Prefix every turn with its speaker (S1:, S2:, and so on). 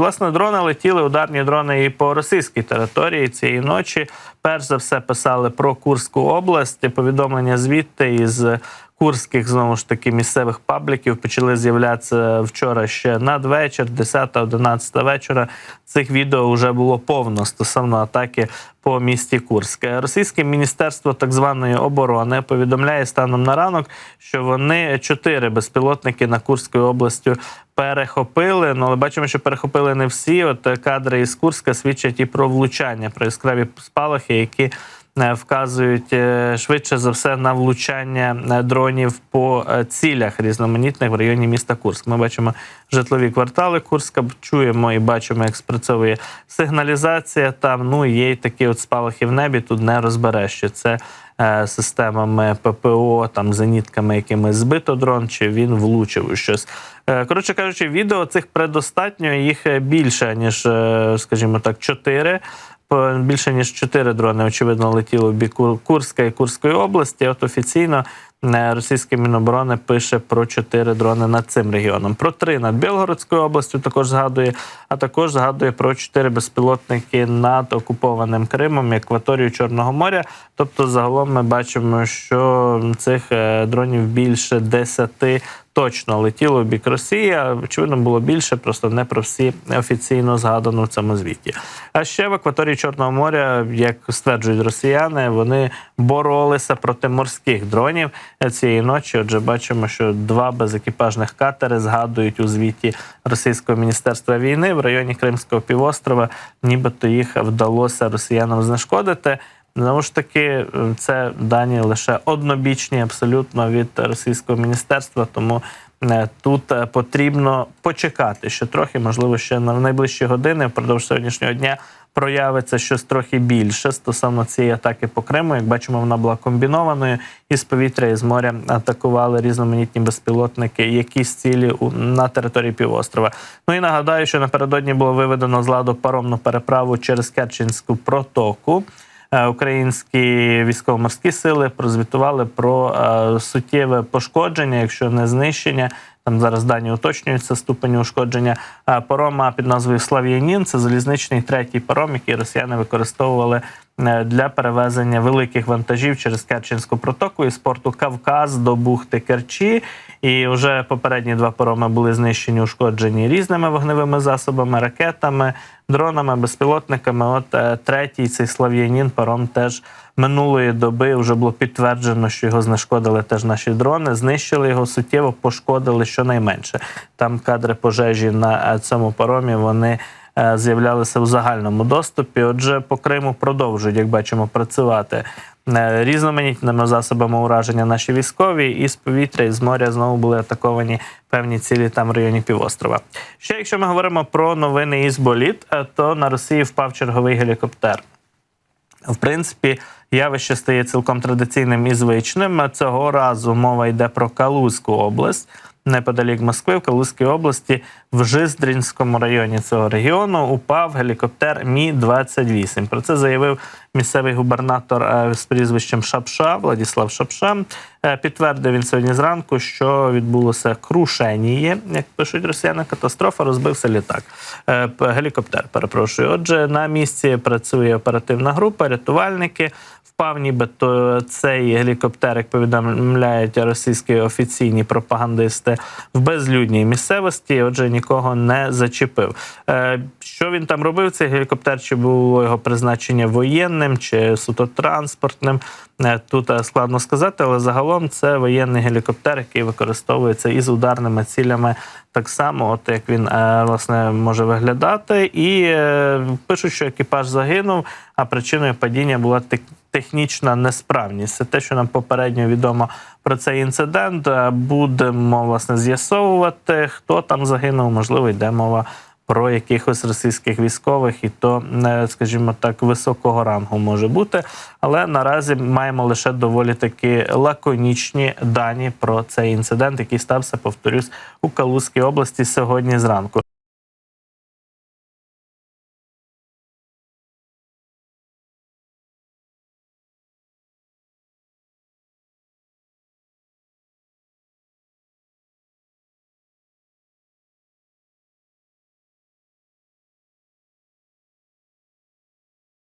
S1: Власне, дрони летіли ударні дрони і по російській території цієї ночі. Перш за все писали про Курську область. Повідомлення звідти із курських знову ж таки місцевих пабліків почали з'являтися вчора ще надвечір, 10-11 вечора. Цих відео вже було повно стосовно атаки по місті Курськ. Російське міністерство так званої оборони повідомляє станом на ранок, що вони чотири безпілотники на Курською областю перехопили. Ну але бачимо, що перехопили не всі. От кадри із Курська свідчать і про влучання, про яскраві спалахи, які вказують е, швидше за все на влучання е, дронів по е, цілях різноманітних в районі міста Курськ. Ми бачимо житлові квартали Курська, чуємо і бачимо, як спрацьовує сигналізація. Там ну є й такі от спалахи в небі. Тут не розбереш, що це е, системами ППО, там зенітками, якими збито дрон, чи він влучив у щось. Е, Коротше кажучи, відео цих предостатньо їх е, більше ніж, е, скажімо так, чотири. По- Більше ніж чотири дрони, очевидно, летіло в бік Курська і Курської області. От офіційно е, російське міноборони пише про чотири дрони над цим регіоном. Про три над Білгородською областю також згадує, а також згадує про чотири безпілотники над окупованим Кримом і акваторією Чорного моря. Тобто, загалом ми бачимо, що цих е, дронів більше десяти точно летіло в бік Росії. Очевидно, було більше, просто не про всі офіційно згадано в цьому звіті. А ще в акваторії Чорного моря, як стверджують росіяни, вони боролися проти морських дронів цієї ночі. Отже, бачимо, що два безекіпажних катери згадують у звіті Російського міністерства війни в районі Кримського півострова, нібито їх вдалося росіянам знешкодити. Знову ж таки, це дані лише однобічні, абсолютно від російського міністерства. Тому е, тут е, потрібно почекати, що трохи, можливо, ще на найближчі години впродовж сьогоднішнього дня проявиться щось трохи більше стосовно цієї атаки по Криму. Як бачимо, вона була комбінованою із повітря і з моря атакували різноманітні безпілотники, якісь цілі на території півострова. Ну і нагадаю, що напередодні було виведено з ладу паромну переправу через Керченську протоку. Е, Українські військово-морські сили прозвітували про е, суттєве пошкодження, якщо не знищення. Там зараз дані уточнюються ступені ушкодження е, парома під назвою Слав'янін. Це залізничний третій паром, який росіяни використовували для перевезення великих вантажів через Керченську протоку із порту Кавказ до бухти Керчі. І вже попередні два пароми були знищені, ушкоджені різними вогневими засобами, ракетами, дронами, безпілотниками. От е, третій цей слав'янін паром теж минулої доби вже було підтверджено, що його знешкодили теж наші дрони. Знищили його суттєво, пошкодили щонайменше. Там кадри пожежі на е, цьому паромі. Вони е, з'являлися в загальному доступі. Отже, по Криму продовжують, як бачимо, працювати е, різноманітними засобами ураження наші військові, і з повітря, і з моря знову були атаковані певні цілі там в районі півострова. Ще якщо ми говоримо про новини із боліт, е, то на Росії впав черговий гелікоптер. В принципі, явище стає цілком традиційним і звичним. Цього разу мова йде про Калузьку область. Неподалік Москви, в Калузькій області, в Жиздрінському районі цього регіону упав гелікоптер Мі 28 Про це заявив місцевий губернатор е, з прізвищем Шапша Владіслав Шапша. Е, Підтвердив він сьогодні зранку, що відбулося крушеніє, як пишуть росіяни. Катастрофа розбився літак. Е, Гелікоптер, перепрошую. Отже, на місці працює оперативна група, рятувальники. Впав нібито цей гелікоптер, як повідомляють російські офіційні пропагандисти, в безлюдній місцевості. Отже, нікого не зачепив. Е, Що він там робив? Цей гелікоптер? Чи було його призначення воєнним, чи суто транспортним? Е, Тут е, складно сказати, але загалом це воєнний гелікоптер, який використовується із ударними цілями. Так само, от як він власне може виглядати, і пишуть, що екіпаж загинув, а причиною падіння була технічна несправність. Це те, що нам попередньо відомо про цей інцидент. Е, Будемо власне з'ясовувати, хто там загинув. Можливо, йде мова про якихось російських військових, і то, е, скажімо так, високого рангу може бути. Але наразі маємо лише доволі таки лаконічні дані про цей інцидент, який стався, повторюсь, у Калузькій області сьогодні зранку.